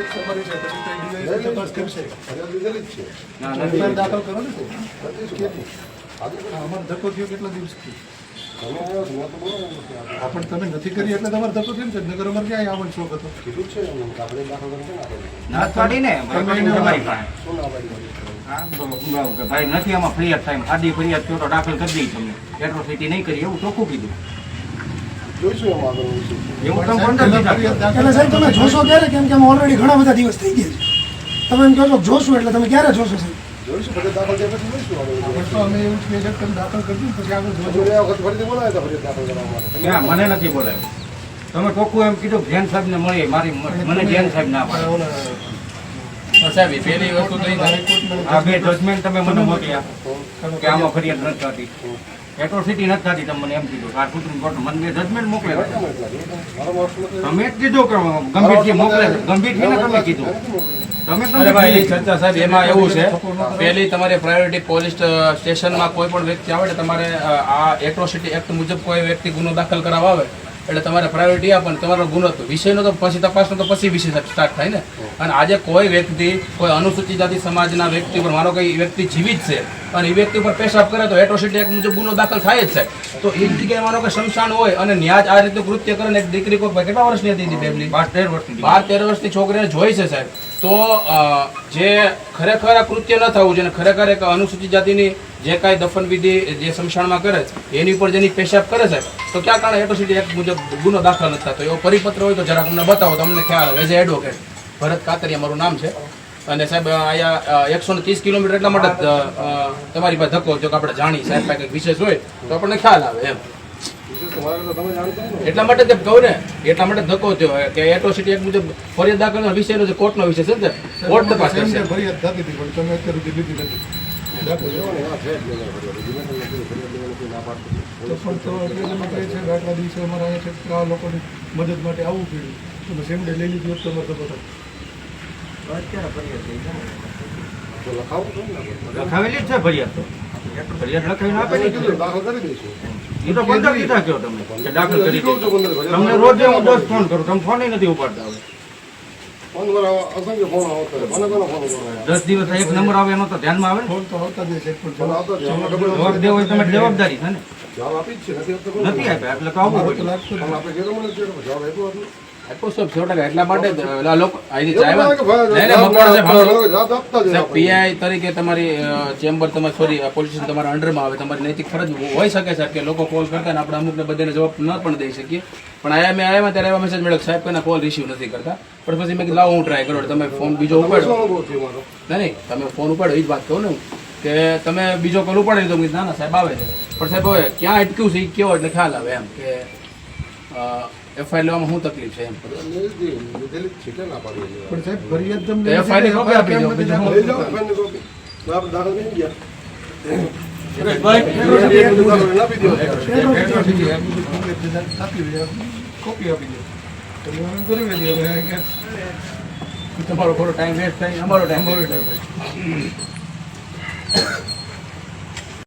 છે તમારી છે પછી તપાસ કરશે ફરિયાદ લીધેલી જ છે ના દાખલ કરો ને અમારો ધક્કો થયો કેટલા દિવસથી છો, પણ તમે નથી કરી એટલે તમારો ધક્કો થયો ને સાહેબ. નગર અમારે ક્યાં આવવાનો શોખ હતો કીધું છે આપણે દાખલ ના ભાઈ નથી આમાં ફરિયાદ થાય આડી ફરિયાદ કરો દાખલ કરી દઈ તમે એટ્રોસિટી નહીં કરી એવું ચોખ્ખું કીધું. જોઈશું એમ આગળ સાહેબ, એટલે તમે જોશો ક્યારે? કેમ કે આમાં ઓલરેડી ઘણા બધા દિવસ થઈ ગયા છે. તમે એમ કહો છો જોશું એટલે તમે ક્યારે જોશો સાહેબ? જોઈશું ફરિયાદ દાખલ થયા પછી જોઈશું આગળ. તો અમે એવું જ કહીએ છીએ કે તમે દાખલ કરજો પછી આગળ જોજો એ વખત ફરીથી બોલાવ્યા હતા ફરિયાદ દાખલ કરવા માટે. મને નથી બોલાવ્યું. તમે ટોકું એમ કીધું જૈન સાહેબ ને મળી મારી મને જૈન સાહેબ ના પાડે. સાહેબ એ પહેલી વસ્તુ તો આ બે જજમેન્ટ તમે મને મોકલ્યા કે આમાં ફરિયાદ નથી થતી. એટ્રોસિટી નથી થતી તમને એમ કીધું આ સુપ્રીમ કોર્ટ મને જજમેન્ટ નથી. તમે જ કીધું કે ગંભીરથી મોકલે. ગંભીરથી તમે કીધું તમે ભાઈ ચર્ચા સાહેબ એમાં એવું છે પહેલી તમારે પ્રાયોરિટી પોલીસ સ્ટેશનમાં કોઈ પણ વ્યક્તિ આવે તમારે આ એટ્રોસિટી એક્ટ મુજબ કોઈ વ્યક્તિ ગુનો દાખલ કરાવવા આવે એટલે તમારે પ્રાયોરિટી આપવાની તમારો ગુનો તો વિષયનો તો પછી તપાસનો તો પછી વિષય સ્ટાર્ટ થાય ને. અને આજે કોઈ વ્યક્તિ કોઈ અનુસૂચિત જાતિ સમાજના વ્યક્તિ ઉપર મારો કંઈ વ્યક્તિ જીવિત છે અને એ વ્યક્તિ ઉપર પેશાબ કરે તો એટ્રોસિટી એક્ટ મુજબ ગુનો દાખલ થાય જ છે. તો એ જગ્યાએ મારો કે શમશાન હોય અને ન્યાજ આ રીતે કૃત્ય કરે ને એક દીકરી કોઈ કેટલા વર્ષની હતી ફેમિલી બાર તેર વર્ષની બાર તેર વર્ષની છોકરીને જોઈ છે સાહેબ. તો જે ખરેખર આ કૃત્ય ન થવું જોઈએ અને ખરેખર એક અનુસૂચિત જાતિની જે કાંઈ દફન વિધિ જે સ્મશાનમાં કરે છે, એની ઉપર જેની પેશાબ કરે છે, તો ક્યાં કારણે એટ્રોસિટી એક્ટ મુજબ ગુનો દાખલ નથી થતો? એવો પરિપત્ર હોય તો જરાક અમને બતાવો, તો અમને ખ્યાલ આવે. એઝ એડવોકેટ ભરત કાતરિયા મારું નામ છે. અને સાહેબ, અહીંયા એકસો ને ત્રીસ કિલોમીટર એટલા માટે તમારી પાસે ધક્કો જો આપણે જાણી સાહેબ પાસે કંઈક વિશેષ હોય, તો આપણને ખ્યાલ આવે એમ. એટલા માટે જ કહું ને, એટલા માટે ધક્કો થયો કે એટ્રોસિટી એક મુજબ ફરિયાદ દાખલ વિષયનો જે કોર્ટનો વિષય છે કોર્ટ તપાસ કરશે. ફરિયાદ થતી પણ તમે અત્યારે લીધી નથી. કીધું, કહે આટલા દિવસે અમારે અહીંયા છે આ લોકોની મદદ માટે આવવું પડ્યું. તમે સેમડે લઈ લીધી હોત તો બધા. લખાવેલી જ છે ફરિયાદ તો. ફરિયાદ લખાવીને આપેલી કીધું, દાખલ કરી દઈશું. એ તો પંદર દીધા કયો તમે? દાખલ કરી કહું. તમને રોજે હું દસ ફોન કરું. તમે ફોન નથી ઉપાડતા હવે. ફોન પર અસંખ્ય ફોન આવતો હોય. કોને કોને ફોન કરો દસ દિવસ એક નંબર આવે એનો તો ધ્યાનમાં આવે ને? ફોન તો આવતા જ છે ફોન આવતો જ જવાબ દેવો એ તમારી જવાબદારી છે ને? જવાબ આપી જ છે. નથી આપતો નથી આપ્યા એટલે તો આવવું પણ આપણે મને જવાબ આપ્યો હતો. ના. પીઆઈ તરીકે તમારી ચેમ્બર તમારી સોરી પોલીસ તમારા અંડરમાં આવે. તમારી નૈતિક ફરજ હોઈ શકે સાહેબ કે લોકો કોલ કરતા ને આપણે અમુકને બધાને જવાબ ન પણ દઈ શકીએ. પણ આયા મેં આવ્યા ત્યારે એવા મેસેજ મળ્યો સાહેબ કોઈના કોલ રિસીવ નથી કરતા. પણ પછી મેં લાવો હું ટ્રાય કરો. તમે ફોન બીજો ઉપાડો. નહીં નહીં તમે ફોન ઉપાડો એ જ વાત કહું ને કે તમે બીજો કોલ ઉપાડી મેં ના ના સાહેબ આવે છે. પણ સાહેબ હવે ક્યાં અટક્યું છે એ કયો એટલે ખ્યાલ આવે એમ કે એફઆઈઆર લેવામાં શું તકલીફ છે એમ? પણ સાહેબ ફરિયાદ તમને કોપી આપી દો, બીજું લઈ જાઓ, કોપી. આપણે દાખલ કરી ગયા. તમારો ખોટો ટાઈમ વેસ્ટ થાય. અમારો ટાઈમ અમારો ટાઈમ